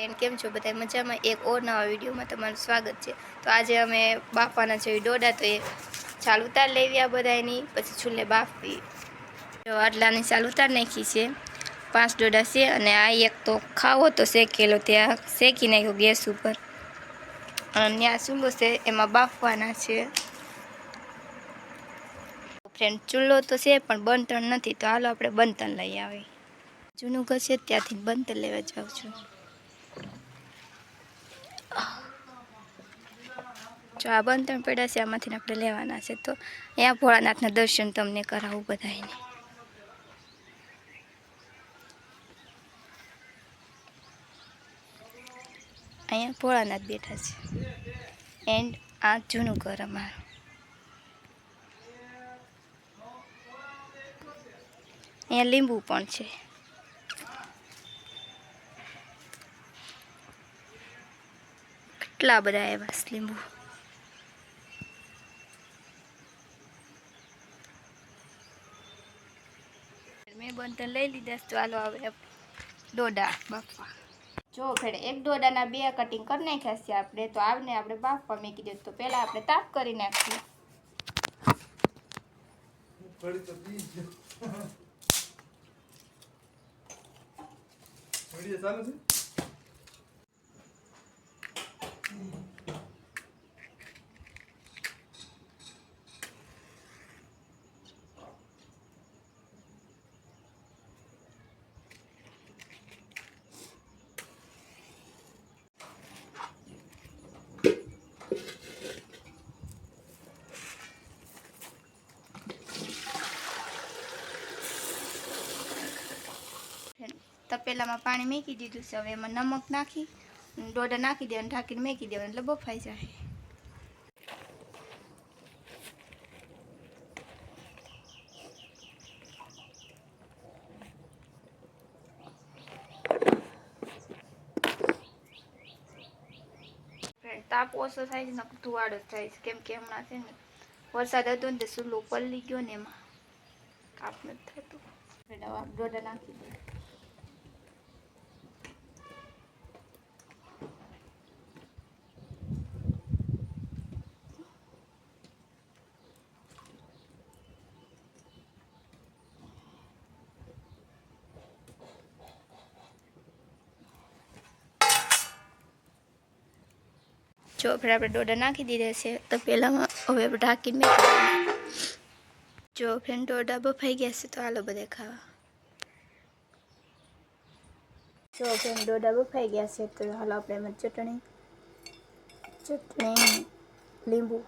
And કેમ છો? બધા મજામાં? એક ઓર નવા વિડીયોમાં તમારું સ્વાગત છે. તો આજે અમે બાફવાના છે ડોડા તો એ છાલ ઉતાર લેવી આ બધાની પછી છૂલે બાફવી જો આટલાની છાલ ઉતાર નાખી છે. પાંચ ડોડા છે અને આ એક તો ખાવો તો શેકેલો, ત્યાં શેકી નાખ્યો ગેસ ઉપર. અને ત્યાં ચૂલો છે, એમાં બાફવાના છે. ફ્રેન્ડ, ચૂલો તો છે, પણ બનતણ નથી. તો હાલો આપણે બનતણ લઈ આવી જૂનું ઘર છે, ત્યાંથી બનતણ લેવા જાઉં છું. જો આ બંધન પડ્યા છે, આમાંથી આપણે લેવાના છે તો અહીંયા ભોળાનાથના દર્શન તમને કરાવું બધાને અહીંયા ભોળાનાથ બેઠા છે. એન્ડ આ જૂનું ઘર અમારું. અહીંયા લીંબુ પણ છે. કેટલા બધા આવ્યા લીંબુ મેં બંધન લઈ લીધા ચાલો હવે ડોડા બાફવા. જો ફેર એક ડોડાના બે કટિંગ કરી નાખ્યા છે આપણે, તો આવને આપણે બાફવા મૂકી દઈએ તો પહેલાં આપણે તાપ કરી નાખીએ. ચાલુ છે? તપેલામાં પાણી મૂકી દીધું છે. હવે એમાં નમક નાખી ડોડા નાખી દેવાનું ઢાંકીને મેકી દેવાનું એટલે બફાઈ જાય. તાપ ઓછો થાય છે ને ધુવાડો થાય છે. કેમ કે હમણાં છે ને વરસાદ હતો ને તે સુલો પલળી ગયો ને એમાં. કાપ નથી થતું. ડોડા નાખી દઈએ જો આપણે આપણે ડોડા નાખી દીધા છે, તો પહેલાંમાં હવે ઢાંકીને મેં. જો ફ્રેન્ડ ડોડા બફાઈ ગયા છે, તો હાલો બધા ખાવા જો ફ્રેન્ડ ડોડા બફાઈ ગયા છે, તો હાલો આપણે એમાં ચટણી ચટણી, લીંબુ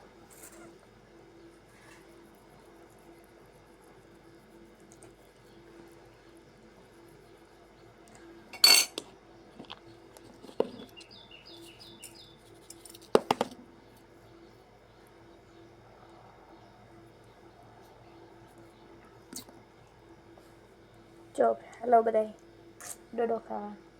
જો હાલો બધા ડોડો ખાવા